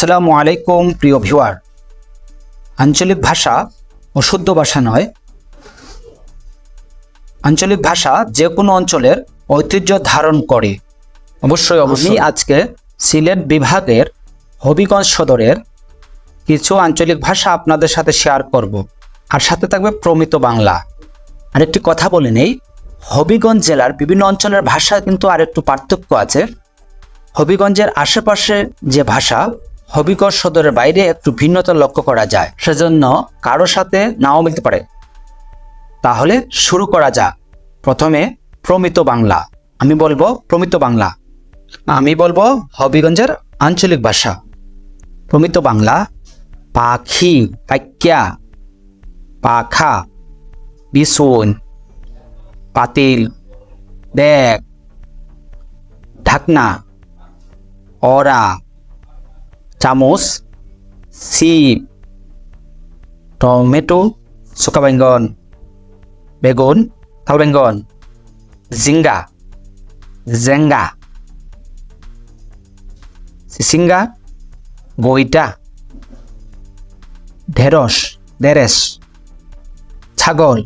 আসসালামু আলাইকুম প্রিয় ভিউয়ার। আঞ্চলিক ভাষা অশুদ্ধ ভাষা নয়। আঞ্চলিক ভাষা যে কোনো অঞ্চলের ঐতিহ্য ধারণ করে। অবশ্যই অবশ্যই। আজকে সিলেট বিভাগের হবিগঞ্জ সদরের কিছু আঞ্চলিক ভাষা আপনাদের সাথে শেয়ার করব। আর সাথে থাকবে প্রমিত বাংলা। আরেকটি কথা বলে নেই হবিগঞ্জ জেলার বিভিন্ন অঞ্চলের ভাষা কিন্তু আরেকটু পার্থক্য আছে। হবিগঞ্জের আশেপাশে যে ভাষা হবিগঞ্জ সদরের বাইরে একটু ভিন্নতা লক্ষ্য করা যায়। সেজন্য কারও সাথে নাও মিলতে পারে। তাহলে শুরু করা যাক। প্রথমে প্রমিত বাংলা। আমি বলব প্রমিত বাংলা। আমি বলব হবিগঞ্জের আঞ্চলিক ভাষা। প্রমিত বাংলা। পাখি পাক্যা পাখা বিশুন পাতিল। ব্যাগ ঢাকনা। অরা। চামচ সিপ টমেটো শুকা বেঙ্গন বেগুন থাল বেঙ্গন জিঙ্গা জেঙ্গা সিসিঙ্গা বইটা ঢেঁড়স দেরেস ছাগল,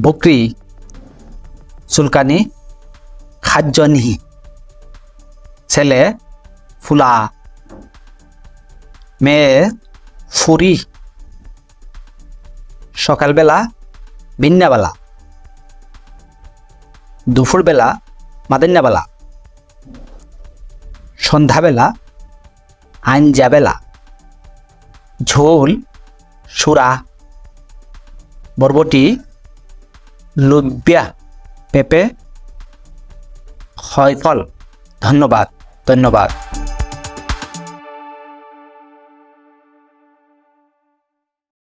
বকরি, চুলকানি খাদ্যনি ছেলে, ফুলা মেয়ে ফুরি। সকালবেলা বিন্যাবেলা। দুপুরবেলা মাদান্যাবেলা। সন্ধ্যাবেলা আঞ্জাবেলা। ঝোল, সুরা, বরবটি, লুব্যা, পেঁপে হয় ফল ধন্যবাদ ধন্যবাদ।